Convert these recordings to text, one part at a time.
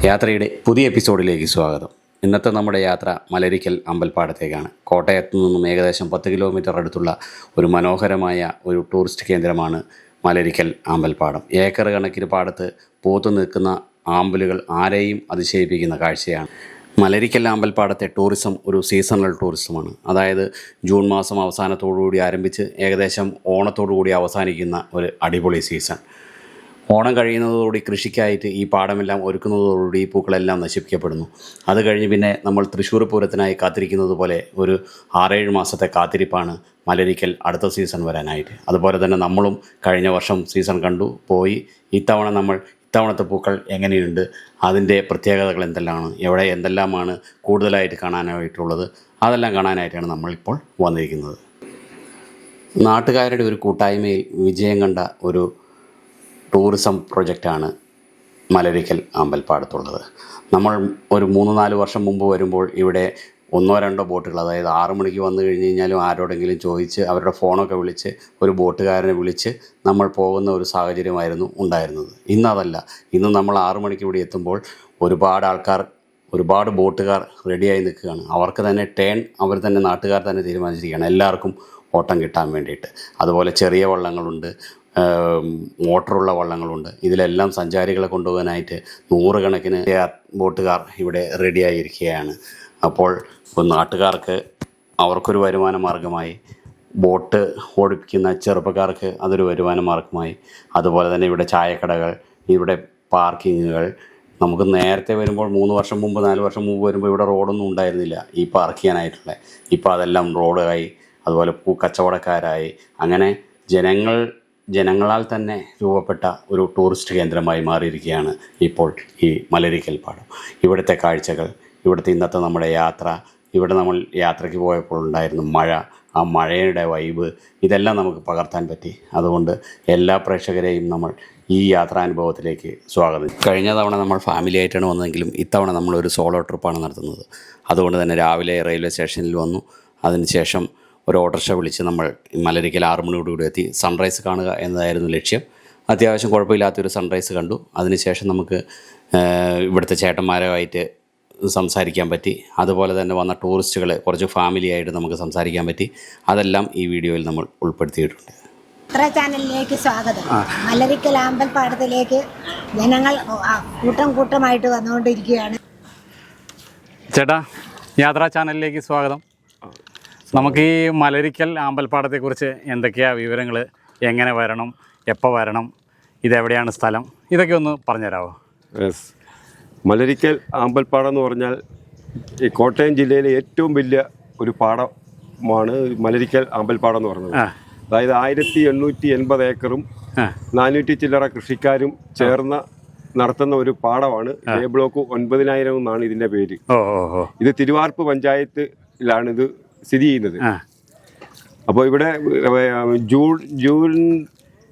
യാത്രയുടെ പുതിയ എപ്പിസോഡിലേക്ക് സ്വാഗതം. ഇന്നത്തെ നമ്മുടെ യാത്ര മലരിക്കൽ അമ്പൽപ്പാടത്തേക്കാണ്. കോട്ടയത്തു നിന്നും ഏകദേശം പത്ത് കിലോമീറ്റർ അടുത്തുള്ള ഒരു മനോഹരമായ ഒരു ടൂറിസ്റ്റ് കേന്ദ്രമാണ് മലരിക്കൽ അമ്പൽപ്പാടം. ഏക്കർ കണക്കിന് പാടത്ത് പൂത്തു നിൽക്കുന്ന ആമ്പലുകൾ ആരെയും അതിശയിപ്പിക്കുന്ന കാഴ്ചയാണ്. മലരിക്കൽ അമ്പൽപ്പാടത്തെ ടൂറിസം ഒരു സീസണൽ ടൂറിസമാണ്. അതായത് ജൂൺ മാസം അവസാനത്തോടുകൂടി ആരംഭിച്ച് ഏകദേശം ഓണത്തോടു കൂടി അവസാനിക്കുന്ന ഒരു അടിപൊളി സീസൺ. ഓണം കഴിയുന്നതോടുകൂടി കൃഷിക്കായിട്ട് ഈ പാടമെല്ലാം ഒരുക്കുന്നതോടുകൂടി ഈ പൂക്കളെല്ലാം നശിപ്പിക്കപ്പെടുന്നു. അത് കഴിഞ്ഞ് പിന്നെ നമ്മൾ തൃശ്ശൂർ പൂരത്തിനായി കാത്തിരിക്കുന്നത് പോലെ ഒരു ആറേഴ് മാസത്തെ കാത്തിരിപ്പാണ് മലരിക്കൽ അടുത്ത സീസൺ വരാനായിട്ട്. അതുപോലെ തന്നെ നമ്മളും കഴിഞ്ഞ വർഷം സീസൺ കണ്ടു. പോയി ഇത്തവണ നമ്മൾ ഇത്തവണത്തെ പൂക്കൾ എങ്ങനെയുണ്ട്? അതിന്റെ പ്രത്യേകതകൾ എന്തെല്ലാമാണ്? എവിടെ എന്തെല്ലാമാണ് കൂടുതലായിട്ട് കാണാനായിട്ടുള്ളത്? അതെല്ലാം കാണാനായിട്ടാണ് നമ്മളിപ്പോൾ വന്നിരിക്കുന്നത്. നാട്ടുകാരുടെ ഒരു കൂട്ടായ്മയിൽ വിജയം കണ്ട ഒരു ടൂറിസം പ്രൊജക്റ്റാണ് മലരിക്കൽ അമ്പൽപ്പാടത്തുള്ളത്. നമ്മൾ ഒരു മൂന്ന് നാല് വർഷം മുമ്പ് വരുമ്പോൾ ഇവിടെ ഒന്നോ രണ്ടോ ബോട്ടുകൾ അതായത് ആറു മണിക്ക് വന്നു കഴിഞ്ഞ് കഴിഞ്ഞാലും ആരോടെങ്കിലും ചോദിച്ച് അവരുടെ ഫോണൊക്കെ വിളിച്ച് ഒരു ബോട്ടുകാരനെ വിളിച്ച് നമ്മൾ പോകുന്ന ഒരു സാഹചര്യമായിരുന്നു ഉണ്ടായിരുന്നത്. ഇന്നതല്ല ഇന്ന് നമ്മൾ ആറു മണിക്ക് ഇവിടെ എത്തുമ്പോൾ ഒരുപാട് ആൾക്കാർ ഒരുപാട് ബോട്ടുകാർ റെഡിയായി നിൽക്കുകയാണ്. അവർക്ക് തന്നെ ടേൺ അവർ തന്നെ നാട്ടുകാർ തന്നെ തീരുമാനിച്ചിരിക്കുകയാണ്. എല്ലാവർക്കും ഓട്ടം കിട്ടാൻ വേണ്ടിയിട്ട്. അതുപോലെ ചെറിയ വള്ളങ്ങളുണ്ട്. മോട്ടറുള്ള വള്ളങ്ങളുണ്ട്. ഇതിലെല്ലാം സഞ്ചാരികളെ കൊണ്ടുപോകാനായിട്ട് നൂറുകണക്കിന് ബോട്ടുകാർ ഇവിടെ റെഡിയായിരിക്കുകയാണ്. അപ്പോൾ നാട്ടുകാർക്ക് അവർക്കൊരു വരുമാന മാർഗമായി ബോട്ട് ഓടിപ്പിക്കുന്ന ചെറുപ്പക്കാർക്ക് അതൊരു വരുമാന മാർഗമായി അതുപോലെ തന്നെ ഇവിടെ ചായക്കടകൾ ഇവിടെ പാർക്കിങ്ങുകൾ. നമുക്ക് നേരത്തെ വരുമ്പോൾ മൂന്ന് വർഷം മുമ്പ് നാല് വർഷം മുമ്പ് വരുമ്പോൾ ഇവിടെ റോഡൊന്നും ഉണ്ടായിരുന്നില്ല ഈ പാർക്ക് ചെയ്യാനായിട്ടുള്ള. ഇപ്പോൾ അതെല്ലാം റോഡായി അതുപോലെ പൂക്കച്ചവടക്കാരായി അങ്ങനെ ജനങ്ങൾ ജനങ്ങളാൽ തന്നെ രൂപപ്പെട്ട ഒരു ടൂറിസ്റ്റ് കേന്ദ്രമായി മാറിയിരിക്കുകയാണ് ഇപ്പോൾ ഈ മലരിക്കൽ പാടം. ഇവിടുത്തെ കാഴ്ചകൾ ഇവിടുത്തെ ഇന്നത്തെ നമ്മുടെ യാത്ര ഇവിടെ നമ്മൾ യാത്രയ്ക്ക് പോയപ്പോൾ ഉണ്ടായിരുന്ന മഴ ആ മഴയുടെ വൈബ് ഇതെല്ലാം നമുക്ക് പകർത്താൻ പറ്റി. അതുകൊണ്ട് എല്ലാ പ്രേക്ഷകരെയും നമ്മൾ ഈ യാത്രാനുഭവത്തിലേക്ക് സ്വാഗതം. കഴിഞ്ഞ തവണ നമ്മൾ ഫാമിലി ആയിട്ടാണ് വന്നതെങ്കിലും ഇത്തവണ നമ്മളൊരു സോളോ ട്രിപ്പാണ് നടത്തുന്നത്. അതുകൊണ്ട് തന്നെ രാവിലെ റെയിൽവേ സ്റ്റേഷനിൽ വന്നു. അതിനുശേഷം ഒരു ഓട്ടോറിക്ഷ വിളിച്ച് നമ്മൾ മലരിക്കൽ ആറ് മണിയോടുകൂടി എത്തി. സൺറൈസ് കാണുക എന്നതായിരുന്നു ലക്ഷ്യം. അത്യാവശ്യം കുഴപ്പമില്ലാത്തൊരു സൺറൈസ് കണ്ടു. അതിനുശേഷം നമുക്ക് ഇവിടുത്തെ ചേട്ടന്മാരുമായിട്ട് സംസാരിക്കാൻ പറ്റി. അതുപോലെ തന്നെ വന്ന ടൂറിസ്റ്റുകളെ കുറച്ച് ഫാമിലി ആയിട്ട് നമുക്ക് സംസാരിക്കാൻ പറ്റി. അതെല്ലാം ഈ വീഡിയോയിൽ നമ്മൾ ഉൾപ്പെടുത്തിയിട്ടുണ്ട്. യാത്രാ ചാനലിലേക്ക് സ്വാഗതം. മലരിക്കൽ അമ്പൽപ്പാടത്തിലേക്ക് ജനങ്ങൾ കൂട്ടം കൂട്ടമായിട്ട് വന്നുകൊണ്ടിരിക്കുകയാണ്. ചേട്ടാ യാത്രാ ചാനലിലേക്ക് സ്വാഗതം. നമുക്ക് ഈ മലരിക്കൽ അമ്പൽപ്പാടത്തെക്കുറിച്ച് എന്തൊക്കെയാണ് വിവരങ്ങൾ എങ്ങനെ വരണം? എപ്പോൾ വരണം? ഇതെവിടെയാണ് സ്ഥലം? ഇതൊക്കെ ഒന്ന് പറഞ്ഞുതരാമോ യെസ് മലരിക്കൽ ആമ്പൽപ്പാടം എന്ന് പറഞ്ഞാൽ ഈ കോട്ടയം ജില്ലയിലെ ഏറ്റവും വലിയ ഒരു പാടമാണ് മലരിക്കൽ ആമ്പൽപ്പാടം എന്ന് പറയുന്നത് അതായത് ആയിരത്തി എണ്ണൂറ്റി എൺപത് ഏക്കറും നാനൂറ്റി ചില്ലറ കൃഷിക്കാരും ചേർന്ന നടത്തുന്ന ഒരു പാടമാണ്. എ ബ്ലോക്ക് ഒൻപതിനായിരം എന്നാണ് ഇതിന്റെ പേര്. ഇത് തിരുവാർപ്പ് പഞ്ചായത്തിലാണ് ഇത് സ്ഥിതി ചെയ്യുന്നത്. അപ്പോൾ ഇവിടെ ജൂൺ ജൂൺ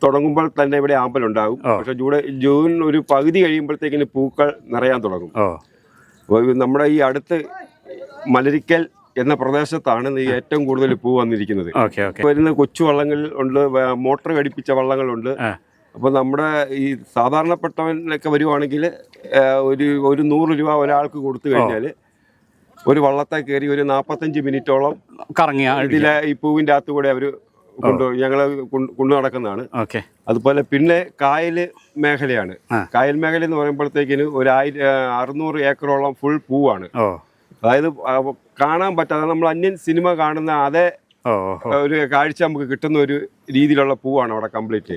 തുടങ്ങുമ്പോൾ തന്നെ ഇവിടെ ആമ്പൽ ഉണ്ടാകും. പക്ഷെ ജൂൺ ജൂൺ ഒരു പകുതി കഴിയുമ്പോഴത്തേക്കിന് പൂക്കൾ നിറയാൻ തുടങ്ങും. അപ്പോൾ നമ്മുടെ ഈ അടുത്ത് മലരിക്കൽ എന്ന പ്രദേശത്താണ് ഈ ഏറ്റവും കൂടുതൽ പൂ വന്നിരിക്കുന്നത്. വരുന്ന കൊച്ചു വള്ളങ്ങൾ ഉണ്ട് മോട്ടോർ ഘടിപ്പിച്ച വള്ളങ്ങളുണ്ട്. അപ്പൊ അപ്പോൾ നമ്മുടെ ഈ സാധാരണപ്പെട്ടവനൊക്കെ വരുവാണെങ്കിൽ ഒരു ഒരു നൂറ് രൂപ ഒരാൾക്ക് കൊടുത്തു കഴിഞ്ഞാൽ ഒരു വള്ളത്തെ കയറി ഒരു നാൽപ്പത്തഞ്ച് മിനിറ്റോളം കറങ്ങിയ ഇതിലെ ഈ പൂവിന്റെ അകത്ത് കൂടെ അവർ കൊണ്ടു ഞങ്ങൾ കൊണ്ടു നടക്കുന്നതാണ്. ഓക്കെ. അതുപോലെ പിന്നെ കായൽ മേഖലയാണ്. കായൽ മേഖല എന്ന് പറയുമ്പോഴത്തേക്കിന് ഒരു ആയിരം അറുന്നൂറ് ഏക്കറോളം ഫുൾ പൂവാണ്. അതായത് കാണാൻ പറ്റാതെ നമ്മൾ അന്യൻ സിനിമ കാണുന്ന അതേ ഒരു കാഴ്ച നമുക്ക് കിട്ടുന്ന ഒരു രീതിയിലുള്ള പൂവാണ് അവിടെ കംപ്ലീറ്റ്.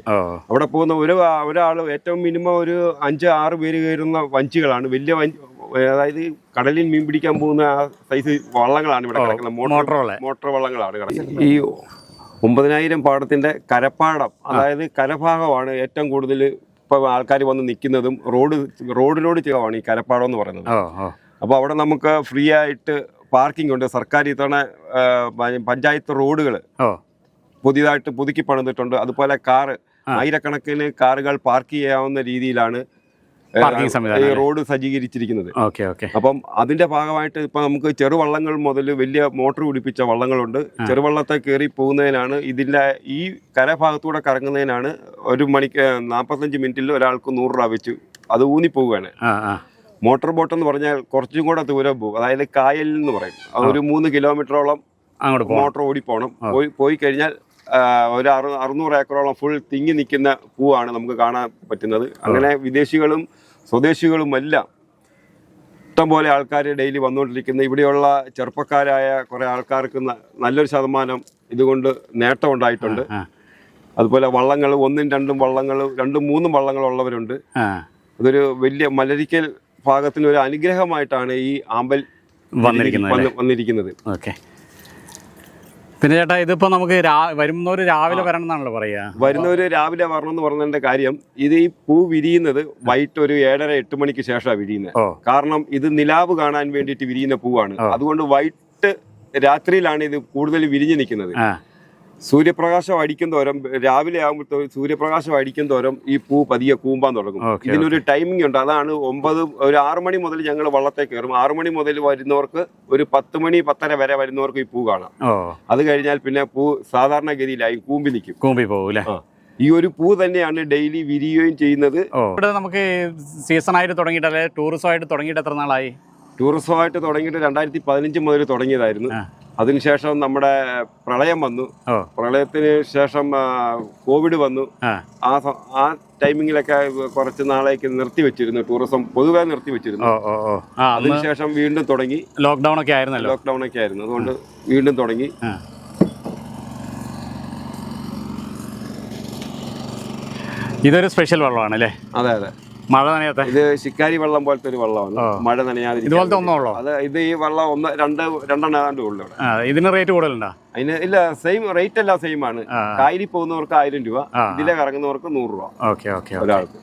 അവിടെ പോകുന്ന ഒരു ഒരാൾ ഏറ്റവും മിനിമം ഒരു അഞ്ച് ആറ് പേര് കയറുന്ന വഞ്ചികളാണ്. വലിയ അതായത് കടലിൽ മീൻ പിടിക്കാൻ പോകുന്ന ആ സൈസ് വള്ളങ്ങളാണ് ഇവിടെ കിടക്കുന്നത്. മോട്ടോർ മോട്ടോർ വള്ളങ്ങളാണ് കിടക്കുന്നത്. ഈ ഒമ്പതിനായിരം പാടത്തിന്റെ കരപ്പാടം അതായത് കരഭാഗമാണ് ഏറ്റവും കൂടുതൽ ഇപ്പൊ ആൾക്കാർ വന്ന് നിൽക്കുന്നതും റോഡ് റോഡിനോട് ചേർന്നാണ് ഈ കരപ്പാടം എന്ന് പറയുന്നത്. അപ്പോൾ അവിടെ നമുക്ക് ഫ്രീ ആയിട്ട് പാർക്കിംഗ് ഉണ്ട്. സർക്കാർ ഇത്തവണ പഞ്ചായത്ത് റോഡുകൾ പുതിയതായിട്ട് പുതുക്കി പണിതിട്ടുണ്ട്. അതുപോലെ കാറ് ആയിരക്കണക്കിന് കാറുകൾ പാർക്ക് ചെയ്യാവുന്ന രീതിയിലാണ് ഈ റോഡ് സജ്ജീകരിച്ചിരിക്കുന്നത്. അപ്പം അതിന്റെ ഭാഗമായിട്ട് ഇപ്പൊ നമുക്ക് ചെറുവള്ളങ്ങൾ മുതൽ വലിയ മോട്ടോർ പിടിപ്പിച്ച വള്ളങ്ങളുണ്ട്. ചെറുവള്ളത്തെ കയറി പോകുന്നതിനാണ് ഇതിന്റെ ഈ കരഭാഗത്തൂടെ കറങ്ങുന്നതിനാണ് ഒരു മണിക്ക് നാൽപ്പത്തഞ്ച് മിനിറ്റിൽ ഒരാൾക്ക് നൂറ് രൂപ വെച്ച് അത് ഊന്നിപ്പോവുകയാണ്. മോട്ടോർ ബോട്ട് എന്ന് പറഞ്ഞാൽ കുറച്ചും കൂടെ ദൂരം പോകും. അതായത് കായലിൽ എന്ന് പറയും. ഒരു മൂന്ന് കിലോമീറ്ററോളം അങ്ങോട്ട് മോട്ടോർ ഓടി പോകണം പോയി പോയി കഴിഞ്ഞാൽ ഒരു അറു അറുന്നൂറ് ഏക്കറോളം ഫുൾ തിങ്ങി നിൽക്കുന്ന പൂവാണ് നമുക്ക് കാണാൻ പറ്റുന്നത്. അങ്ങനെ വിദേശികളും സ്വദേശികളും എല്ലാം ഇഷ്ടംപോലെ ആൾക്കാർ ഡെയിലി വന്നുകൊണ്ടിരിക്കുന്ന ഇവിടെയുള്ള ചെറുപ്പക്കാരായ കുറേ ആൾക്കാർക്ക് നല്ലൊരു ശതമാനം ഇതുകൊണ്ട് നേട്ടം ഉണ്ടായിട്ടുണ്ട്. അതുപോലെ വള്ളങ്ങൾ ഒന്നും രണ്ടും വള്ളങ്ങൾ രണ്ടും മൂന്നും വള്ളങ്ങളുള്ളവരുണ്ട്. അതൊരു വലിയ മലരിക്കൽ ഭാഗത്തിന് ഒരു അനുഗ്രഹമായിട്ടാണ് ഈ ആമ്പൽ വന്നിരിക്കുന്നത് വന്ന് വന്നിരിക്കുന്നത്. ഓക്കെ. പിന്നെ ചേട്ടാ ഇതിപ്പോ നമുക്ക് വരുന്നവര് രാവിലെ വരണം എന്നാണല്ലോ പറയുക വരുന്നവര് രാവിലെ വരണം എന്ന് പറഞ്ഞതിന്റെ കാര്യം ഇത് ഈ പൂ വിരിയുന്നത് വൈകിട്ട് ഒരു ഏഴര എട്ട് മണിക്ക് ശേഷമാണ് വിരിയുന്നത്. കാരണം ഇത് നിലാവ് കാണാൻ വേണ്ടിയിട്ട് വിരിയുന്ന പൂവാണ്. അതുകൊണ്ട് വൈകിട്ട് രാത്രിയിലാണ് ഇത് കൂടുതൽ വിരിഞ്ഞു നിൽക്കുന്നത്. സൂര്യപ്രകാശം അടിക്കും തോരം രാവിലെ ആകുമ്പോൾ സൂര്യപ്രകാശം അടിക്കും തോരം ഈ പൂ പതിയെ കൂമ്പാൻ തുടങ്ങും. ഇതിനൊരു ടൈമിംഗ് ഉണ്ട്. അതാണ് ഒമ്പത് ഒരു ആറു മണി മുതൽ ഞങ്ങൾ വള്ളത്തെ കയറും. ആറു മണി മുതൽ വരുന്നവർക്ക് ഒരു പത്ത് മണി പത്തര വരെ വരുന്നവർക്ക് ഈ പൂ കാണാം. അത് കഴിഞ്ഞാൽ പിന്നെ പൂ സാധാരണഗതിയിലായി കൂമ്പി നിൽക്കും. കൂമ്പി പോകും അല്ലേ? ഈ ഒരു പൂ തന്നെയാണ് ഡെയിലി വിരിയുകയും ചെയ്യുന്നത്. ഇവിടെ നമുക്ക് സീസണായിട്ട് തുടങ്ങിയിട്ട് അല്ലെ ടൂറിസമായിട്ട് തുടങ്ങിയിട്ട് എത്ര നാളായി? ടൂറിസമായിട്ട് തുടങ്ങിയിട്ട് രണ്ടായിരത്തി പതിനഞ്ച് മുതൽ തുടങ്ങിയതായിരുന്നു. അതിനുശേഷം നമ്മുടെ പ്രളയം വന്നു. പ്രളയത്തിന് ശേഷം കോവിഡ് വന്നു. ആ. ആ ടൈമിങ്ങിലൊക്കെ കുറച്ച് നാളേക്ക് നിർത്തിവെച്ചിരുന്നു. ടൂറിസം പൊതുവെ നിർത്തിവെച്ചിരുന്നു. അതിനുശേഷം വീണ്ടും തുടങ്ങി. ലോക്ക്ഡൗൺ ഒക്കെ ആയിരുന്നല്ലോ? ലോക്ക്ഡൗൺ ഒക്കെ ആയിരുന്നു. അതുകൊണ്ട് വീണ്ടും തുടങ്ങി. ഇതൊരു സ്പെഷ്യൽ വെള്ളമാണ് അല്ലേ? അതെ അതെ. മഴ നനയാത്ത? ഇത് ശിക്കാരി വെള്ളം പോലത്തെ ഒരു വെള്ളമാണ്. മഴ നനയാതെ ഇതുപോലത്തെ ഒന്നുള്ളൂ ഒന്നേ അത് ഇത് ഈ വെള്ളം ഒന്ന് രണ്ട് രണ്ടെണ്ണാണ്ട് ഉള്ളു ഇതിന് റേറ്റ് കൂടുതലുണ്ടോ? അതിന് ഇല്ല സെയിം റേറ്റ് എല്ലാം സെയിം ആണ്. കായലിൽ പോകുന്നവർക്ക് ആയിരം രൂപ. ഇതിലെ കറങ്ങുന്നവർക്ക് നൂറ് രൂപ. ഓക്കെ ഓക്കെ ഒരാൾക്ക്.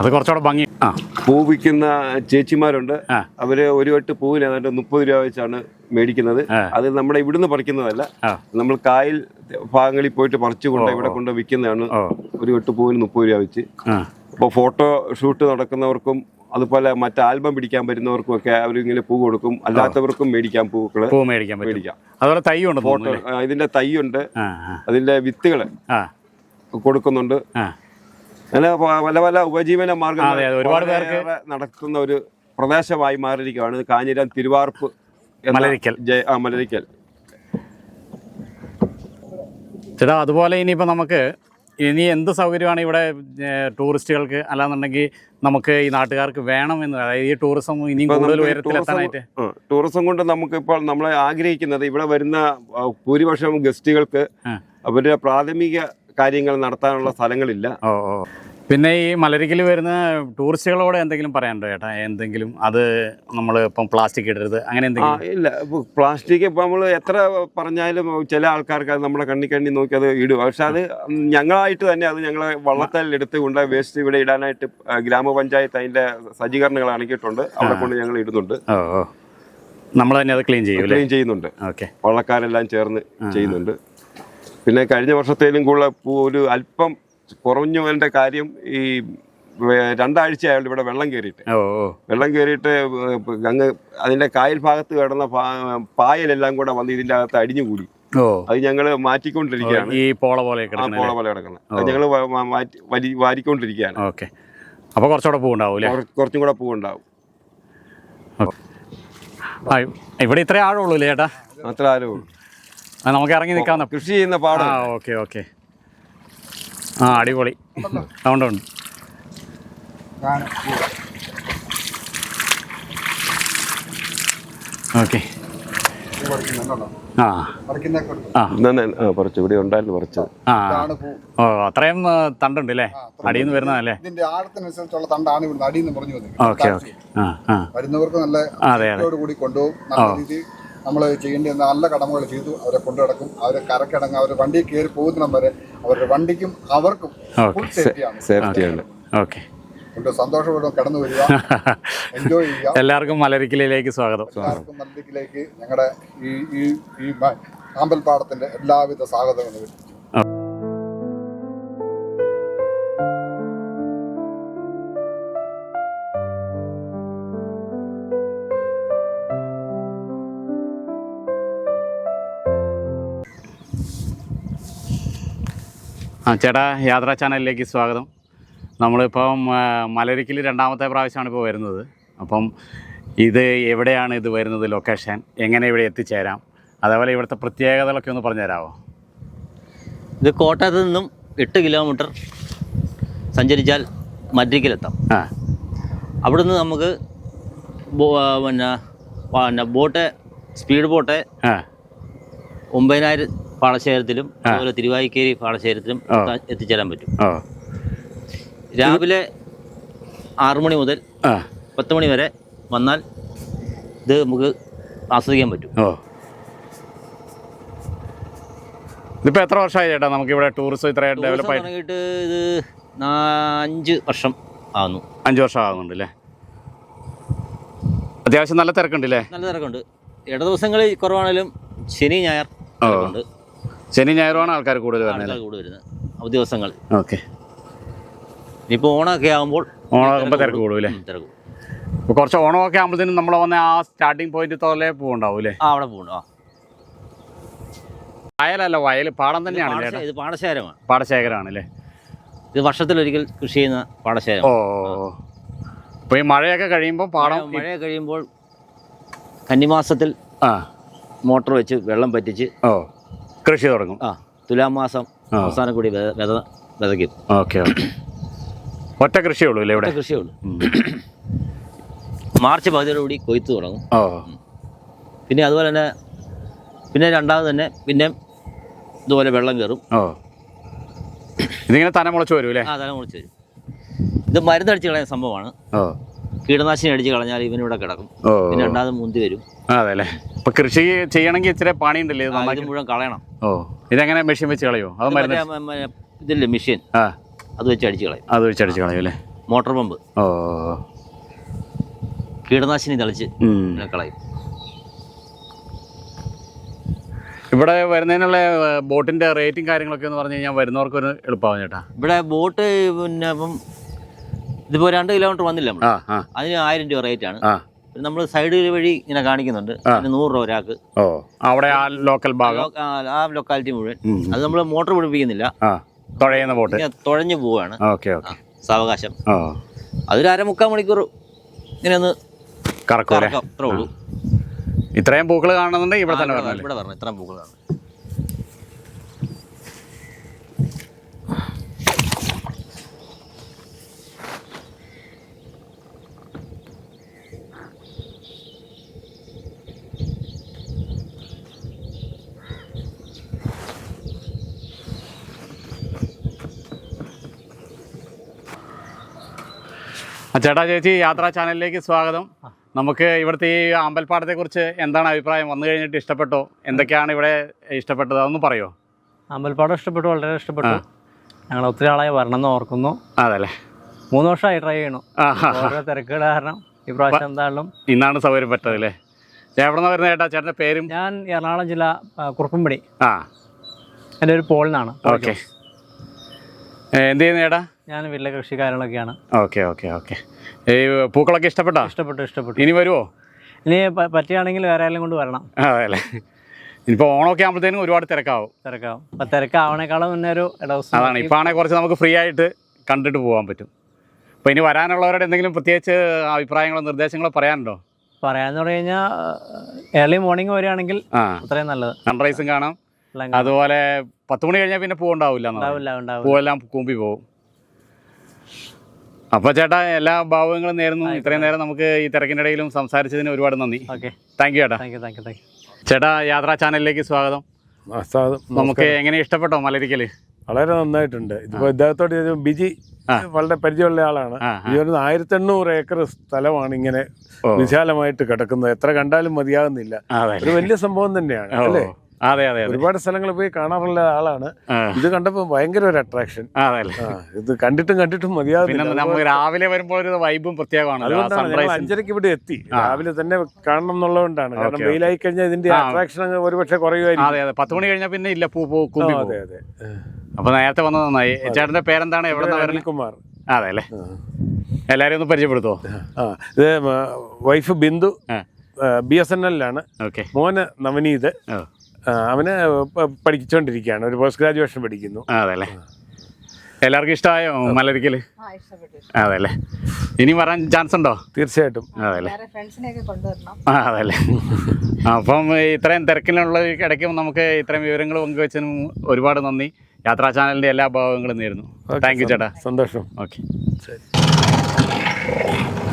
അത് കുറച്ചുകൂടെ ഭംഗി. പൂ വിൽക്കുന്ന ചേച്ചിമാരുണ്ട്. അവർ ഒരു വട്ട് പൂവിന് ഏതാണ്ട് മുപ്പത് രൂപ വെച്ചാണ് മേടിക്കുന്നത്. അത് നമ്മുടെ ഇവിടുന്ന് പറിക്കുന്നതല്ല. നമ്മൾ കായൽ ഭാഗങ്ങളിൽ പോയിട്ട് പറിച്ചു കൊണ്ട് ഇവിടെ കൊണ്ട് വിൽക്കുന്നതാണ് ഒരു എട്ട് പൂവിന് മുപ്പത് രൂപ വെച്ച്. അപ്പോൾ ഫോട്ടോ ഷൂട്ട് നടക്കുന്നവർക്കും അതുപോലെ മറ്റ് ആൽബം പിടിക്കാൻ പറ്റുന്നവർക്കും ഒക്കെ അവരിങ്ങനെ പൂ കൊടുക്കും. അല്ലാത്തവർക്കും മേടിക്കാം പൂക്കൾ പൂ മേടിക്കാൻ മേടിക്കാം. അതുപോലെ തൈ ഉണ്ട് ഫോട്ടോ ഇതിന്റെ തൈയുണ്ട്. ആ ആ. അതിന്റെ വിത്തുകൾ കൊടുക്കുന്നുണ്ട്. അങ്ങനെ പല പല ഉപജീവന അതെ. ഒരുപാട് പേർക്ക് നടത്തുന്ന ഒരു പ്രദേശമായി മാറിയിരിക്കുകയാണ്. കാഞ്ഞിരം തിരുവാർപ്പ് മലരിക്കൽ. ജയ- ആ മലരിക്കൽ. ചേട്ടാ അതുപോലെ ഇനിയിപ്പോൾ നമുക്ക് ഇനി എന്ത് സൗകര്യമാണ് ഇവിടെ ടൂറിസ്റ്റുകൾക്ക്? അല്ലാന്നുണ്ടെങ്കിൽ നമുക്ക് ഈ നാട്ടുകാർക്ക് വേണം എന്ന് അതായത് ഈ ടൂറിസം ഇനി കൂടുതൽ ഉയരത്തിലെത്താനായിട്ട്. ടൂറിസം കൊണ്ട് നമുക്ക് ഇപ്പോൾ നമ്മൾ ആഗ്രഹിക്കുന്നത് ഇവിടെ വരുന്ന ഭൂരിപക്ഷം ഗസ്റ്റുകൾക്ക് അവരുടെ പ്രാഥമിക കാര്യങ്ങൾ നടത്താനുള്ള സ്ഥലങ്ങളില്ല. ഓ ഓ. പിന്നെ ഈ മലരിക്കൽ വരുന്ന ടൂറിസ്റ്റുകളോട് എന്തെങ്കിലും പറയാനുണ്ടോ ചേട്ടാ? എന്തെങ്കിലും അത് നമ്മൾ ഇപ്പം പ്ലാസ്റ്റിക് ഇടരുത് അങ്ങനെ എന്തെങ്കിലും? ഇല്ല. പ്ലാസ്റ്റിക് ഇപ്പം നമ്മൾ എത്ര പറഞ്ഞാലും ചില ആൾക്കാർക്ക് അത് നമ്മുടെ കണ്ണി കണ്ണി നോക്കി അത് ഇടും. പക്ഷെ അത് ഞങ്ങളായിട്ട് തന്നെ അത് ഞങ്ങളെ വള്ളത്തിൽ എടുത്ത് കൊണ്ട് വേസ്റ്റ് ഇവിടെ ഇടാനായിട്ട് ഗ്രാമപഞ്ചായത്ത് അതിന്റെ സജ്ജീകരണങ്ങൾ അണക്കിയിട്ടുണ്ട് അവിടെ കൊണ്ട് ഞങ്ങൾ ഇടുന്നുണ്ട്. നമ്മൾ തന്നെ അത് ക്ലീൻ ചെയ്യും ക്ലീൻ ചെയ്യുന്നുണ്ട്. ഓക്കെ. വള്ളക്കാരെല്ലാം ചേർന്ന് ചെയ്യുന്നുണ്ട്. പിന്നെ കഴിഞ്ഞ വർഷത്തേലും കൂടുതൽ ഒരു അല്പം കുറഞ്ഞതിന്റെ കാര്യം ഈ രണ്ടാഴ്ച അയാൾ ഇവിടെ വെള്ളം കയറിയിട്ട് വെള്ളം കയറിയിട്ട് അങ്ങ് അതിന്റെ കായൽ ഭാഗത്ത് കിടന്ന പായലെല്ലാം കൂടെ വന്ന് ഇതിന്റെ അകത്ത് അടിഞ്ഞു കൂടി. അത് ഞങ്ങൾ മാറ്റിക്കൊണ്ടിരിക്കുകയാണ്. ഈ പോള പോലെ പോള പോലെ കിടക്കുന്നത്. അത് ഞങ്ങൾ മാറ്റി വാരിക്കൊണ്ടിരിക്കുകയാണ്. ഓക്കെ. അപ്പോൾ കുറച്ചുകൂടെ പൂവുണ്ടാവും കുറച്ചും കൂടെ പൂവുണ്ടാവും. ഇവിടെ ഇത്രേ ആഴമുള്ളൂ ചേട്ടാ? അത്ര ആഴമുള്ളൂ. നമുക്ക് ഇറങ്ങി നിൽക്കാവുന്ന കൃഷി ചെയ്യുന്ന പാടം ആ ഓക്കെ ഓക്കെ. ആ അടിപൊളി. ആ, ഉണ്ട്. ഉണ്ട് ഓക്കെ ആ. ആ ഇവിടെ ഉണ്ടായിരുന്നു ആ. ഓ അത്രയും തണ്ടുണ്ട് അല്ലേ അടിയിൽ നിന്ന് വരുന്നതല്ലേ? ഇതിന്റെ ആഴത്തിനനുസരിച്ചുള്ള തണ്ടാണ് ഇവിടുന്ന് അടിയിൽ നിന്ന് പറഞ്ഞു ഓക്കെ ഓക്കെ ആ ആ. വരുന്നവർക്ക് നല്ല അതെ അതെ. ഇതോട് കൂടി കൊണ്ടുപോകും. നല്ല രീതിയിൽ നമ്മൾ ചെയ്യേണ്ട നല്ല കടമകൾ ചെയ്തു അവരെ കൊണ്ടുനടക്കും അവരെ കരക്കടങ്ങ് അവർ വണ്ടി കയറി പോകുന്നിടം വരെ അവരുടെ വണ്ടിക്കും അവർക്കും ഫുൾ സേഫ്റ്റിയാണ് ഓക്കെ സന്തോഷപൂർവം കടന്നു വരിക. എൻജോയ് ചെയ്യുക. എല്ലാവർക്കും മലരിക്കലിലേക്ക് സ്വാഗതം. എല്ലാവർക്കും മല്ലിക്കിലേക്ക് ഞങ്ങളുടെ ഈ ഈ ഈ അമ്പൽപ്പാടത്തിന്റെ എല്ലാവിധ സ്വാഗതങ്ങളും. ആ ചേട്ടാ യാത്രാ ചാനലിലേക്ക് സ്വാഗതം. നമ്മളിപ്പം മലരിക്കൽ രണ്ടാമത്തെ പ്രാവശ്യമാണ് ഇപ്പോൾ വരുന്നത്. അപ്പം ഇത് എവിടെയാണ് ഇത് വരുന്നത് ലൊക്കേഷൻ? എങ്ങനെ ഇവിടെ എത്തിച്ചേരാം? അതേപോലെ ഇവിടുത്തെ പ്രത്യേകതകളൊക്കെ ഒന്ന് പറഞ്ഞു തരാമോ ഇത് കോട്ടയത്ത് നിന്നും എട്ട് കിലോമീറ്റർ സഞ്ചരിച്ചാൽ മദ്രിക്കിലെത്താം. ആ. അവിടുന്ന് നമുക്ക് പിന്നെ പിന്നെ ബോട്ട് സ്പീഡ് ബോട്ട് ഒമ്പതിനായിരം പാടശേഖരത്തിലും അതുപോലെ തിരുവായിക്കേരി പാടശേഖരത്തിലും എത്തിച്ചേരാൻ പറ്റും. രാവിലെ ആറു മണി മുതൽ പത്ത് മണി വരെ വന്നാൽ ഇത് നമുക്ക് ആസ്വദിക്കാൻ പറ്റും. ഇതിപ്പോൾ എത്ര വർഷമായി ചേട്ടാ? നമുക്ക് ഇവിടെ ടൂറിസം ഇത്രയും ഡെവലപ്പ് ആയിട്ട് ഇത് അഞ്ച് വർഷം ആകുന്നു അഞ്ച് വർഷം ആകുന്നുണ്ട് അല്ലേ അത്യാവശ്യം നല്ല തിരക്കുണ്ട് അല്ലേ നല്ല തിരക്കുണ്ട്. ഇട ദിവസങ്ങളിൽ കുറവാണെങ്കിലും ശനി ഞായർ തിരക്കുണ്ട്. ശനി ഞായറുമാണ് ആൾക്കാർ കൂടുതൽ വരുന്നത്. ആൾക്കാർ കൂടുതൽ വരുന്നത്. അവധി ദിവസങ്ങൾ. ഓക്കെ. ഇപ്പോൾ ഓണമൊക്കെ ആകുമ്പോൾ ഓണമാകുമ്പോൾ തിരക്ക് കൂടും. അല്ലേ? തിരക്ക് കൂടും. കുറച്ച് ഓണമൊക്കെ ആകുമ്പോഴത്തേനും നമ്മൾ വന്ന ആ സ്റ്റാർട്ടിങ് പോയിന്റ് തോലെ പോകുണ്ടാവും അല്ലേ? ആ അവിടെ ആ. വയലല്ല വയൽ പാടം തന്നെയാണ് പാടശേ- ചേട്ടാ. ഇത് പാടശേഖരമാണ്. പാടശേഖരമാണ് അല്ലേ? ഇത് വർഷത്തിലൊരിക്കൽ കൃഷി ചെയ്യുന്ന പാടശേഖരം. ഓ അപ്പോൾ ഈ മഴയൊക്കെ കഴിയുമ്പോൾ പാടം മഴ മഴ കഴിയുമ്പോൾ കന്നിമാസത്തിൽ ആ. മോട്ടോർ വെച്ച് വെള്ളം പറ്റിച്ച് ഓ. കൃഷി തുടങ്ങും. ആ തുലാമാസം മാസം അവസാനം കൂടി വിത വിത വിതയ്ക്കും. Okay okay. ഒറ്റ കൃഷിയേ ഉള്ളൂ അല്ലേ ഇവിടെ? കൃഷിയുള്ളൂ മാർച്ച് മാർച്ച് പകുതിയോടുകൂടി കൊയ്ത്ത് തുടങ്ങും. ഓ. പിന്നെ അതുപോലെ തന്നെ പിന്നെ രണ്ടാമത് തന്നെ പിന്നെ ഇതുപോലെ വെള്ളം കയറും. ഓ. ഇതിങ്ങനെ തന മുളച്ച് വരും അല്ലേ? ആ തല മുളച്ച് വരും. ഇത് മരുന്നടിച്ച് കളയുന്ന സംഭവമാണ്. ഓ. കീടനാശിനി അടിച്ച് കളഞ്ഞാൽ ഇവനിവിടെ കിടക്കും. ഓ. പിന്നെ രണ്ടാമത് മുന്തി വരും. അതെ അല്ലേ ഇപ്പൊ കൃഷി ചെയ്യണമെങ്കിൽ ഇച്ചിരി പണിയുണ്ടല്ലേ ഇത് ആ, ഇത് നന്നാക്കി? മുഴുവൻ കളയണം. ഓ. ഇതെങ്ങനെ മെഷീൻ വെച്ച് കളയോ അത് ഇത് മരുന്ന്? മറ്റേ മ- മ- ഇതില്ലേ മെഷീൻ? ആ. അത് വെച്ച് അടിച്ച് കളയും. അത് വെച്ച് അടിച്ച് കളയും അല്ലേ? Motor pump. ഓ. കീടനാശിനി തളിച്ച് ഉം. ഇതിനെ കളയും. ഇവിടെ വരുന്നതിനുള്ള ഏ, ബോട്ടിന്റെ റേറ്റും കാര്യങ്ങളൊക്കെ എന്ന് പറഞ്ഞു കഴിഞ്ഞാൽ വരുന്നവർക്ക് ഒരു എളുപ്പമാവും ചേട്ടാ. ഇവിടെ ബോട്ട് പിന്നെ ഇപ്പം ഇതിപ്പോൾ രണ്ട് കിലോമീറ്റർ വന്നില്ല നമ്മൾ അതിന് ആയിരം രൂപ റേറ്റ് ആണ്. നമ്മൾ സൈഡ് വഴി ഇങ്ങനെ കാണിക്കുന്നുണ്ട്. അതിന് നൂറ് രൂപ ഒരാൾക്ക്. അവിടെ ആ ലോക്കൽ ഭാഗം? ആ, ലൊക്കാലിറ്റി മുഴുവൻ. അത് നമ്മൾ മോട്ടോർ പിടിപ്പിക്കുന്നില്ല. തുഴയുന്ന ബോട്ട് തുഴഞ്ഞു പോവാണ്. സാവകാശം. അതൊരു അരമുക്കാൽ മണിക്കൂർ ഇങ്ങനെ ഒന്ന് കറക്കും അത്രേ ഉള്ളൂ. ഇത്രയും പൂക്കൾ കാണുന്നുണ്ട് ഇവിടെ തന്നെ ഇവിടെ പറഞ്ഞു ഇത്രയും പൂക്കൾ ആ, ചേട്ടാ ചേച്ചി യാത്രാ ചാനലിലേക്ക് സ്വാഗതം. നമുക്ക് ഇവിടുത്തെ ഈ അമ്പൽപ്പാടത്തെ കുറിച്ച് എന്താണ് അഭിപ്രായം? വന്നു കഴിഞ്ഞിട്ട് ഇഷ്ടപ്പെട്ടോ? എന്തൊക്കെയാണ് ഇവിടെ ഇഷ്ടപ്പെട്ടത്? അതൊന്ന് പറയോ? അമ്പൽപ്പാടം ഇഷ്ടപ്പെട്ടു വളരെ ഇഷ്ടപ്പെട്ടു. ഞങ്ങൾ ഒത്തിരി ആളായി വരണം എന്ന് ഓർക്കുന്നു. അതല്ലേ? മൂന്ന് വർഷമായി ട്രൈ ചെയ്യണം. ഓരോ തിരക്കുകൾ കാരണം ഈ പ്രാവശ്യം എന്തായാലും ഇന്നാണ് സൗകര്യം പറ്റത് അല്ലേ എവിടെ നിന്ന് വരുന്ന ചേട്ടാ? ചേട്ടന്റെ പേരും? ഞാൻ എറണാകുളം ജില്ല കുറുപ്പുംപടി ആ. എന്റെ ഒരു പോളിനാണ്. ഓക്കെ. എന്ത് ചെയ്യുന്ന ചേട്ടാ? ഞാൻ വീട്ടിലെ കൃഷി കാര്യങ്ങളൊക്കെയാണ് ഓക്കെ ഓക്കെ ഓക്കെ. ഈ പൂക്കളൊക്കെ ഇഷ്ടപ്പെട്ടോ? ഇഷ്ടപ്പെട്ടു ഇഷ്ടപ്പെട്ടു. ഇനി വരുമോ ഇനി പറ്റുകയാണെങ്കിൽ വേറെ ആരെങ്കിലും കൊണ്ട് വരണം. അതെ. അല്ലേ ഇനിയിപ്പോൾ ഓണമൊക്കെ ആകുമ്പോഴത്തേനും ഒരുപാട് തിരക്കാവും. തിരക്കാവും. അപ്പം തിരക്കാവണേക്കാളും മുന്നേ ഒരു ഇടവസ്ഥ അതാണ്. ഇപ്പോൾ ആണെങ്കിൽ കുറച്ച് നമുക്ക് ഫ്രീ ആയിട്ട് കണ്ടിട്ട് പോകാൻ പറ്റും. അപ്പോൾ ഇനി വരാനുള്ളവരുടെ എന്തെങ്കിലും പ്രത്യേകിച്ച് അഭിപ്രായങ്ങളോ നിർദ്ദേശങ്ങളോ പറയാനുണ്ടോ? പറയാന്ന് പറഞ്ഞു കഴിഞ്ഞാൽ ഏർലി മോർണിംഗ് വരികയാണെങ്കിൽ അത്രയും നല്ലത്. സൺറൈസും കാണാം. അതുപോലെ പത്ത് മണി കഴിഞ്ഞാൽ പിന്നെ പൂവുണ്ടാവില്ല പൂവെല്ലാം കൂമ്പി പോകും. അപ്പോൾ ചേട്ടാ എല്ലാ ഭാവങ്ങളും നേരുന്നു. ഇത്രയും നേരം നമുക്ക് ഈ തിരക്കിന്റെ ഇടയിലും സംസാരിച്ചതിന് ഒരുപാട് നന്ദി. ഓക്കെ. താങ്ക് യു ചേട്ടാ. Thank you thank you thank you ചേട്ടാ യാത്രാ ചാനലിലേക്ക് സ്വാഗതം. നമുക്ക് എങ്ങനെ ഇഷ്ടപ്പെട്ടോ മലരിക്കൽ? വളരെ നന്നായിട്ടുണ്ട്. ഇതിപ്പോ ഇദ്ദേഹത്തോട് ബിജി വളരെ പരിചയമുള്ള ആളാണ്. ഈ ഒരു ആയിരത്തി എണ്ണൂറ് ഏക്കർ സ്ഥലമാണ് ഇങ്ങനെ വിശാലമായിട്ട് കിടക്കുന്നത്. എത്ര കണ്ടാലും മതിയാകുന്നില്ല. അതെ. ഒരു വലിയ സംഭവം തന്നെയാണ് അല്ലേ? അതെ അതെ ഒരുപാട് സ്ഥലങ്ങൾ പോയി കാണാറുള്ള ആളാണ്. ഇത് കണ്ടപ്പോൾ ഭയങ്കര ഒരു അട്രാക്ഷൻ ഇത് കണ്ടിട്ടും കണ്ടിട്ടും മതിയാകുന്നില്ല രാവിലെ വരുമ്പോൾ ഒരു വൈബും ഞങ്ങൾ അഞ്ചരക്ക് ഇവിടെ എത്തി. രാവിലെ തന്നെ കാണണം എന്നുള്ളതുകൊണ്ടാണ്. കാരണം വെയിലായി കഴിഞ്ഞാൽ ഇതിന്റെ. അട്രാക്ഷൻ അങ്ങ് ഒരുപക്ഷെ കുറയുമായിരിക്കും. അതെ അതെ. പത്ത് മണി കഴിഞ്ഞാൽ പിന്നെ ഇല്ല പൂ പൂ അതെ അതെ. അപ്പൊ നേരത്തെ വന്നത് നന്നായി. ചേട്ടന്റെ പേരെന്താണ്? എവിടെ കുമാർ അനിൽകുമാർ. അതെ അല്ലേ? എല്ലാരും ഒന്ന് പരിചയപ്പെടുത്തോ? ഇത് wife Bindu. B S N എല്ലാണ് മോന് നവനീത്. അവന് പഠിച്ചുകൊണ്ടിരിക്കുകയാണ് ഒരു പോസ്റ്റ് ഗ്രാജുവേഷൻ പഠിക്കുന്നു. അതെ അല്ലേ എല്ലാവർക്കും ഇഷ്ടമായോ മലരിക്കൽ അതെ അല്ലേ ഇനി വരാൻ ചാൻസ് ഉണ്ടോ? തീർച്ചയായിട്ടും. അതെ അല്ലേ അതെ അതല്ലേ. അപ്പം ഇത്രയും തിരക്കിലുള്ള ഇടയ്ക്കും നമുക്ക് ഇത്രയും വിവരങ്ങൾ പങ്കുവച്ചതിനും ഒരുപാട് നന്ദി. യാത്രാ ചാനലിന്റെ എല്ലാ ഭാഗങ്ങളും നേരുന്നു. താങ്ക് യു ചേട്ടാ. സന്തോഷം. ഓക്കെ. ആ,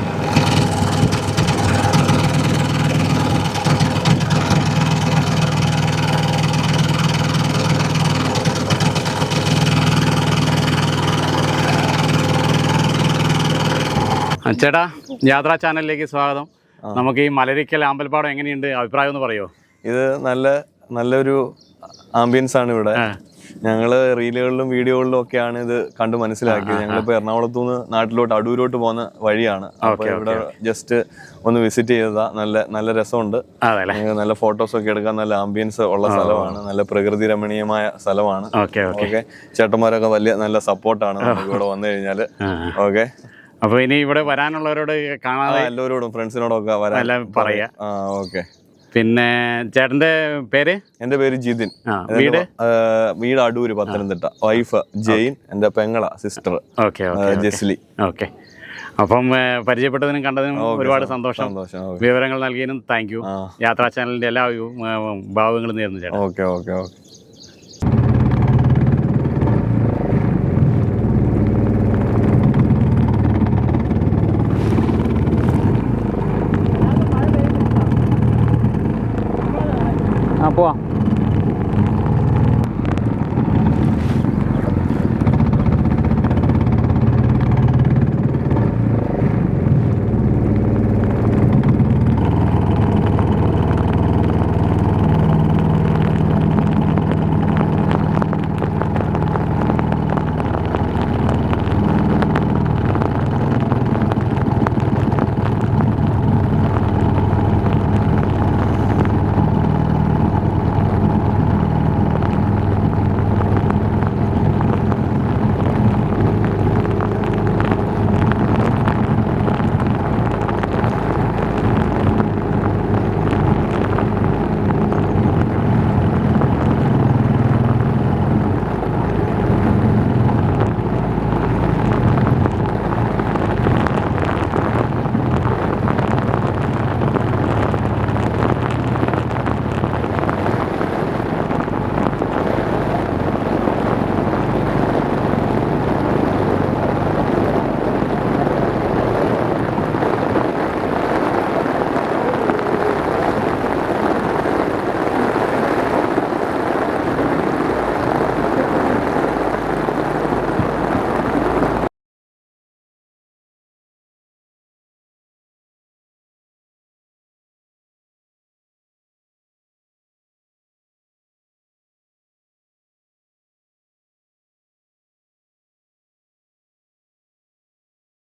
ചേട്ടാ യാത്രാ ചാനലിലേക്ക് സ്വാഗതം. നമുക്ക് ഈ മലരിക്കൽ ആമ്പൽപ്പാടം എങ്ങനെയുണ്ട്? അഭിപ്രായം ഒന്ന് പറയുമോ ഇത് നല്ല നല്ലൊരു ആംബിയൻസ് ആണ് ഇവിടെ. ഞങ്ങൾ ഞങ്ങൾ റീലുകളിലും വീഡിയോകളിലും ഒക്കെയാണ് ഇത് കണ്ട് മനസ്സിലാക്കിയത്. ഞങ്ങളിപ്പോ എറണാകുളത്തു നിന്ന് നാട്ടിലോട്ട് അടൂരോട്ട് പോകുന്ന വഴിയാണ്. അപ്പോൾ ഇവിടെ ജസ്റ്റ് ഒന്ന് വിസിറ്റ് ചെയ്തതാ. നല്ല നല്ല രസമുണ്ട്. നല്ല ഫോട്ടോസ് ഒക്കെ എടുക്കാൻ നല്ല ആംബിയൻസ് ഉള്ള സ്ഥലമാണ്. നല്ല പ്രകൃതി രമണീയമായ സ്ഥലമാണ്. ഓക്കെ ചേട്ടന്മാരൊക്കെ വലിയ നല്ല സപ്പോർട്ടാണ് ഇവിടെ വന്നു കഴിഞ്ഞാൽ. ആ. ഓക്കെ? അപ്പോൾ ഇനി ഇവിടെ വരാനുള്ളവരോട് കാണാതെ എല്ലാവരോടും ഫ്രണ്ട്സിനോടൊക്കെ വരാൻ പറയാ. ഓക്കെ. പിന്നെ ചേട്ടന്റെ പേര്? എന്റെ പേര് ജിതിൻ. വീട്? വീട് അടൂര് പത്തനംതിട്ട. വൈഫ് ജെയിൻ എന്റെ പെങ്ങള സിസ്റ്റർ ജെസ്ലി. ഓക്കെ. അപ്പം പരിചയപ്പെട്ടതിനും കണ്ടതിനും ഒരുപാട് സന്തോഷം. വിവരങ്ങൾ നൽകിയതിനും താങ്ക് യു. യാത്രാ ചാനലിന്റെ എല്ലാ ഭാവങ്ങളും നേരുന്നു ചേട്ടാ. Okay okay okay.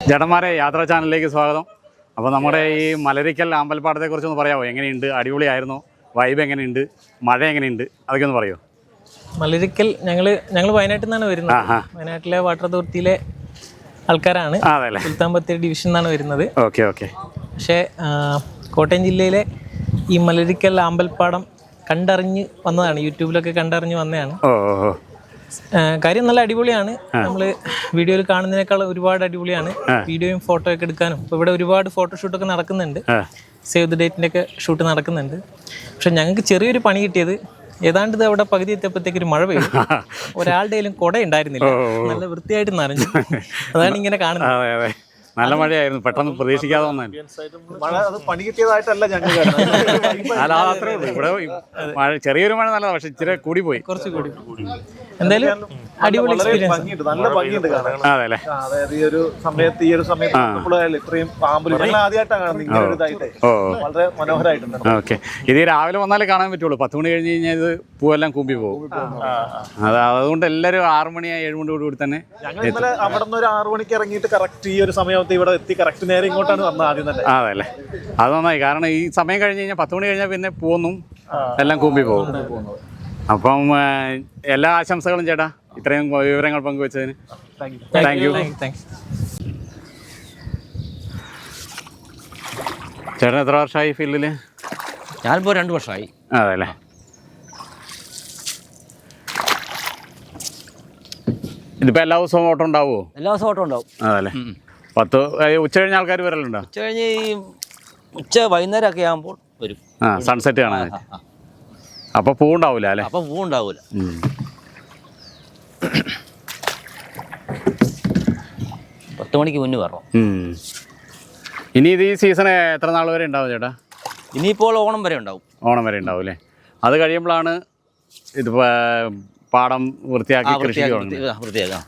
ചേട്ടന്മാരെ യാത്രാ ചാനലിലേക്ക് സ്വാഗതം. അപ്പോൾ നമ്മുടെ ഈ മലരിക്കൽ അമ്പൽപ്പാടത്തെക്കുറിച്ച് ഒന്ന് പറയാമോ എങ്ങനെയുണ്ട്? അടിപൊളിയായിരുന്നു. വൈബ് എങ്ങനെയുണ്ട്? മഴ എങ്ങനെയുണ്ട്? അതൊക്കെ ഒന്ന് പറയുമോ മലരിക്കൽ ഞങ്ങൾ ഞങ്ങൾ വയനാട്ടിൽ നിന്നാണ് വരുന്നത്. വയനാട്ടിലെ വാട്ടർ അതോറിറ്റിയിലെ ആൾക്കാരാണ്. ആ സുൽത്താൻ ബത്തേരി ഡിവിഷൻ എന്നാണ് വരുന്നത്. Okay okay. പക്ഷേ കോട്ടയം ജില്ലയിലെ ഈ മലരിക്കൽ ആമ്പൽപ്പാടം കണ്ടറിഞ്ഞ് വന്നതാണ്. യൂട്യൂബിലൊക്കെ കണ്ടറിഞ്ഞ് വന്നതാണ്. ഓ. കാര്യം നല്ല അടിപൊളിയാണ്. നമ്മൾ വീഡിയോയിൽ കാണുന്നതിനേക്കാൾ ഒരുപാട് അടിപൊളിയാണ്. വീഡിയോയും ഫോട്ടോ ഒക്കെ എടുക്കാനും. ഇപ്പോൾ ഇവിടെ ഒരുപാട് ഫോട്ടോഷൂട്ടൊക്കെ നടക്കുന്നുണ്ട്. സേവ് ദ ഡേറ്റിന്റെ ഒക്കെ ഷൂട്ട് നടക്കുന്നുണ്ട്. പക്ഷെ ഞങ്ങൾക്ക് ചെറിയൊരു പണി കിട്ടിയത് ഏതാണ്ട് ഇത് അവിടെ പകുതി എത്തിയപ്പോഴത്തേക്ക് ഒരു മഴ പെയ്തു. ഒരാളുടെ കുട ഉണ്ടായിരുന്നില്ല നല്ല വൃത്തിയായിട്ട് നനഞ്ഞു. അതാണ് ഇങ്ങനെ കാണുന്നത്. നല്ല മഴയായിരുന്നു. പെട്ടെന്ന് പ്രതീക്ഷിക്കാതെ വന്നു മഴ അത് പണി കിട്ടിയതായിട്ടല്ല ഞങ്ങൾ അല്ല അത്രേ ഉള്ളൂ. ഇവിടെ മഴ ചെറിയൊരു മഴ നല്ലതാണ് പക്ഷെ ഇച്ചിരി കൂടി പോയി. കുറച്ച് കൂടി. എന്തായാലും അടിപൊളി എക്സ്പീരിയൻസ് ഭംഗിയുണ്ട് നല്ല ഭംഗിയുണ്ട് കാണാൻ. അതെ അല്ലേ അതായത് ഈ ഒരു സമയത്ത് ഈ ഒരു സമയത്ത് നമ്മളായാലും ഇത്രയും പാമ്പിൽ ഞങ്ങൾ ആദ്യമായിട്ടാണ് കാണുന്നത് ഇങ്ങനെ ഒരു ഇതായിട്ട്. വളരെ മനോഹരമായിട്ടുണ്ട് ഓക്കെ. ഇത് രാവിലെ വന്നാലേ കാണാൻ പറ്റുള്ളൂ. പത്ത് മണി കഴിഞ്ഞ് കഴിഞ്ഞാൽ ഇത് പൂവെല്ലാം കൂമ്പി പോകും. അത് അതുകൊണ്ട് എല്ലാവരും ആറ് മണി ഏഴ് മണിയോട് കൂടി തന്നെ ഞങ്ങൾ ഇന്നലെ അവിടെ നിന്ന് ഒരു ആറുമണിക്ക് ഇറങ്ങിയിട്ട് കറക്റ്റ് ഈ ഒരു സമയത്ത് ഇവിടെ എത്തി കറക്റ്റ് നേരെ ഇങ്ങോട്ടാണ് വന്നത് ആദ്യം തന്നെ. അതെ അല്ലേ അത് നന്നായി. കാരണം ഈ സമയം കഴിഞ്ഞ് കഴിഞ്ഞാൽ പത്ത് മണി കഴിഞ്ഞാൽ പിന്നെ പൂവൊന്നും എല്ലാം കൂമ്പി പോകും. അപ്പം എല്ലാ ആശംസകളും ചേട്ടാ ഇത്രയും വിവരങ്ങൾ പങ്കുവച്ചതിന്. താങ്ക് യു ചേട്ടൻ എത്ര വർഷമായി ഫീൽഡിൽ ഞാനിപ്പോൾ രണ്ട് വർഷമായി. അതെ അല്ലേ ഇതിപ്പോൾ എല്ലാ ദിവസവും ഓട്ടം ഉണ്ടാവുമോ എല്ലാ ദിവസവും ഓട്ടം ഉണ്ടാവും. അതല്ലേ പത്ത് ഉച്ച കഴിഞ്ഞ ആൾക്കാർ വരലുണ്ടോ? ഉച്ച കഴിഞ്ഞ് ഈ ഉച്ച വൈകുന്നേരം ഒക്കെ ആകുമ്പോൾ വരും. ആ സൺസെറ്റ് കാണാൻ അപ്പൊ പൂ അല്ലെ? അല്ലേ അപ്പം പൂ ഉണ്ടാവില്ല പത്ത് മണിക്ക് മുന്നേ വരണം. ഇനി ഇത് ഈ സീസൺ എത്ര നാൾ വരെ ഉണ്ടാവും ചേട്ടാ? ഇനിയിപ്പോൾ ഓണം വരെ ഉണ്ടാവും. ഓണം വരെ ഉണ്ടാവും അല്ലേ? അത് കഴിയുമ്പോഴാണ് ഇത് പാടം വൃത്തിയാക്കി കൃഷി വൃത്തിയാക്കി.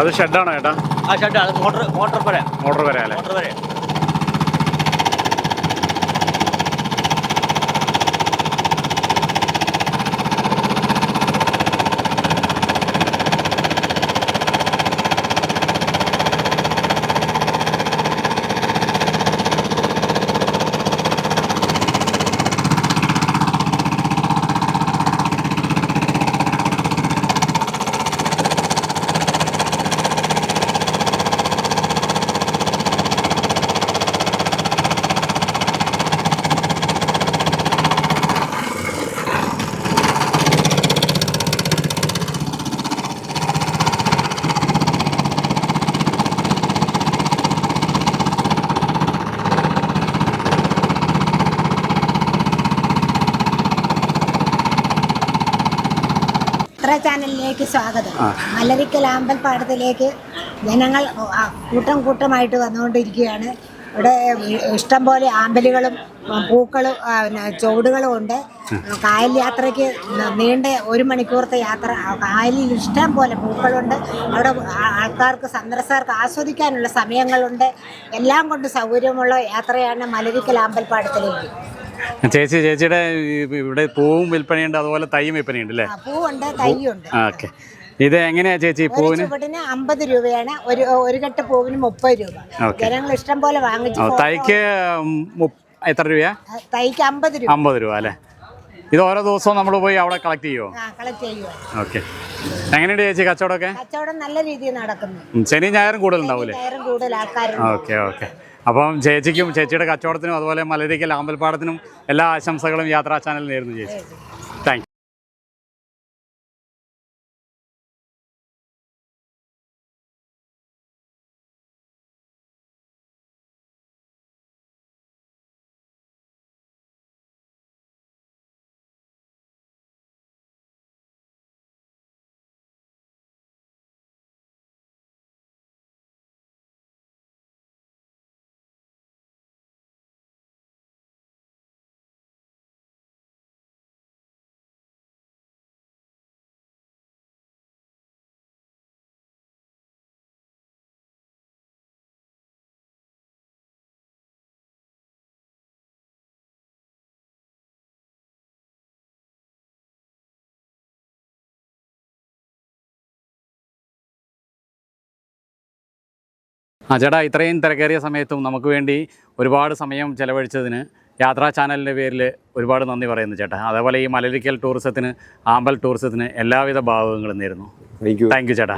അത് ഷെഡാണോ ചേട്ടാ? ആ ഷഡ് അത് മോട്ടർ മോട്ടർ വരെ മോട്ടർ വരെ അല്ലേ? മോട്ടർ വരെ ചിത്ര ചാനലിലേക്ക് സ്വാഗതം. മലരിക്കൽ അമ്പൽപ്പാടത്തിലേക്ക് ജനങ്ങൾ കൂട്ടം കൂട്ടമായിട്ട് വന്നുകൊണ്ടിരിക്കുകയാണ്. ഇവിടെ ഇഷ്ടം പോലെ ആമ്പലുകളും പൂക്കളും പിന്നെ ചുവടുകളും ഉണ്ട്. കായൽ യാത്രയ്ക്ക് നീണ്ട ഒരു മണിക്കൂറത്തെ യാത്ര. കായലിൽ ഇഷ്ടം പോലെ പൂക്കളുണ്ട്. അവിടെ ആൾക്കാർക്ക് സന്ദർശകർക്ക് ആസ്വദിക്കാനുള്ള സമയങ്ങളുണ്ട്. എല്ലാം കൊണ്ട് സൗകര്യമുള്ള യാത്രയാണ് മലരിക്കൽ അമ്പൽപ്പാടത്തിലേക്ക് ചേച്ചി ചേച്ചിയുടെ ഇവിടെ പൂവും വിൽപ്പനയുണ്ട് അതുപോലെ തൈയും വിൽപ്പനയുണ്ട് അല്ലേ? പൂവുണ്ട് തൈയുണ്ട്. ഓക്കെ. ഇത് എങ്ങനെയാ ചേച്ചി പൂവിന്? അമ്പത് രൂപയാണ് ഒരു ഒരു കെട്ട് പൂവിന് മുപ്പത് രൂപ. ജനങ്ങൾ ഇഷ്ടം പോലെ വാങ്ങിച്ചു തൈക്ക് എത്ര രൂപയാ? തൈക്ക് അമ്പത് രൂപ. അമ്പത് രൂപ അല്ലേ? ഇത് ഓരോ ദിവസവും നമ്മൾ പോയി അവിടെ കളക്ട് ചെയ്യുമോ കളക്ട് ഓക്കെ. എങ്ങനെയുണ്ട് ചേച്ചി കച്ചവടമൊക്കെ? കച്ചവടം നല്ല രീതിയിൽ നടക്കുന്നു. ശനി ഞായറും കൂടുതലുണ്ടാവൂലേ ഞായറും കൂടുതൽ ആൾക്കാർ ഓക്കെ ഓക്കെ. അപ്പം ചേച്ചിക്കും ചേച്ചിയുടെ കച്ചവടത്തിനും അതുപോലെ മലരിക്കൽ അമ്പൽപ്പാടത്തിനും എല്ലാ ആശംസകളും യാത്രാ ചാനലിൽ നേരുന്നു ചേച്ചി. ആ ചേട്ടാ ഇത്രയും തിരക്കേറിയ സമയത്തും നമുക്ക് വേണ്ടി ഒരുപാട് സമയം ചെലവഴിച്ചതിന് യാത്രാ ചാനലിന്റെ പേരിൽ ഒരുപാട് നന്ദി പറയുന്നു ചേട്ടാ. അതേപോലെ ഈ മലരിക്കൽ ടൂറിസത്തിന് ആമ്പൽ ടൂറിസത്തിന് എല്ലാവിധ ഭാവങ്ങളും നേരുന്നു. താങ്ക് യു ചേട്ടാ.